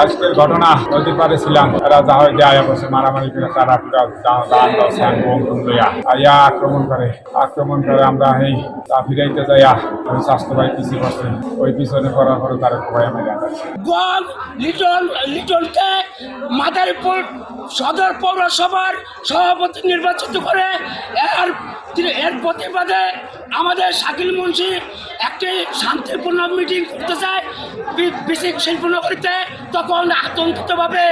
আজকের ঘটনা নদীর পারে ছিলাম। এরা যা হয় দেয়া বসে মারামারি করে তারা আইয়া আক্রমণ করে। আক্রমণ করে আমরা এই তা ফিরাইতে যাইয়া ওই স্বাস্থ্য ভাই পিছিয়ে বসে। ওই পিছনে করার পরে তারা ভয় মেরে গোয়াল লিটন লিটনকে মাদারীপুর সদর পৌরসভার সভাপতি নির্বাচিত করে এর এর প্রতিবাদে আমাদের শাকিল মুন্সি একটি শান্তিপূর্ণ মিটিং করতে চায়। বি- বিসিক শিল্পনগরীতে তখন আতঙ্কিতভাবে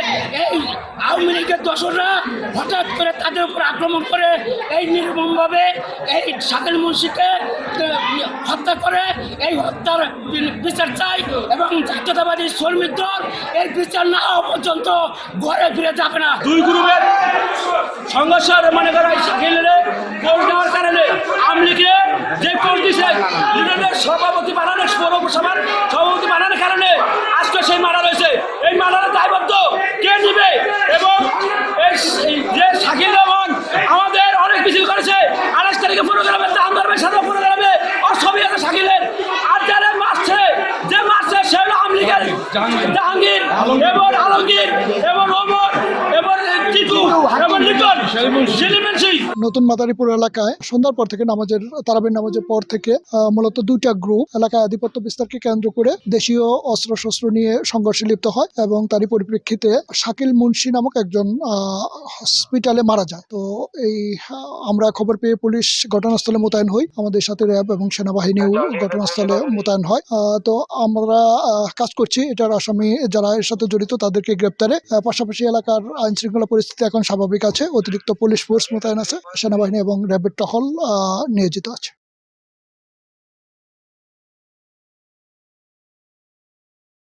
এই আওয়ামী লীগের দোসররা হঠাৎ করে তাদের উপর আক্রমণ করে এই নির্মমভাবে এই শাকিল মুন্সিকে হত্যা করে, এই হত্যার বিচার চাই এবং জাতীয়তাবাদী শ্রমিক দল এর বিচার না হওয়া পর্যন্ত ঘরে ফিরে যাবে না। দুই গ্রুপের সংঘর্ষ মনে করা শাকিলের সভাপতি বানানোর পৌরসভার সভাপতি বানানোর কারণে আজকে সেই মারা রয়েছে। এই মারার দায়বদ্ধ কে নিবে এবং যে শাকিল রহমান আমাদের অনেক মিছিল করেছে, আঠাশ তারিখে প্রোগ্রামে আন্দোলনের সাথে প্রোগ্রামে ওর ছবি আছে শাকিলের। আর যারা মারছে, যে মারছে সে হলো আমলিগের জাহাঙ্গীর এবং আলমগীর এবং ওমর এবং টিটু এবং লিটন সেলিমেন্সি নতুন মাদারীপুর এলাকায় সন্ধ্যার পর থেকে নামাজের, তারাবির নামাজের পর থেকে মূলত দুইটা গ্রুপ এলাকায় আধিপত্য বিস্তারকে কেন্দ্র করে দেশীয় অস্ত্র শস্ত্র নিয়ে সংঘর্ষে লিপ্ত হয় এবং তারই পরিপ্রেক্ষিতে শাকিল মুন্সি নামক একজন হসপিটালে মারা যায়। তো এই আমরা খবর পেয়ে পুলিশ ঘটনাস্থলে মোতায়েন হই। আমাদের সাথে র্যাব এবং সেনাবাহিনীও ঘটনাস্থলে মোতায়েন হয়। তো আমরা কাজ করছি। এটার আসামি যারা এর সাথে জড়িত তাদেরকে গ্রেপ্তারে। পাশাপাশি এলাকার আইন শৃঙ্খলা পরিস্থিতি এখন স্বাভাবিক আছে। অতিরিক্ত পুলিশ ফোর্স মোতায়েন আছে সেনাবাহিনী এবং র্যাবের টহল নিয়োজিত আছে।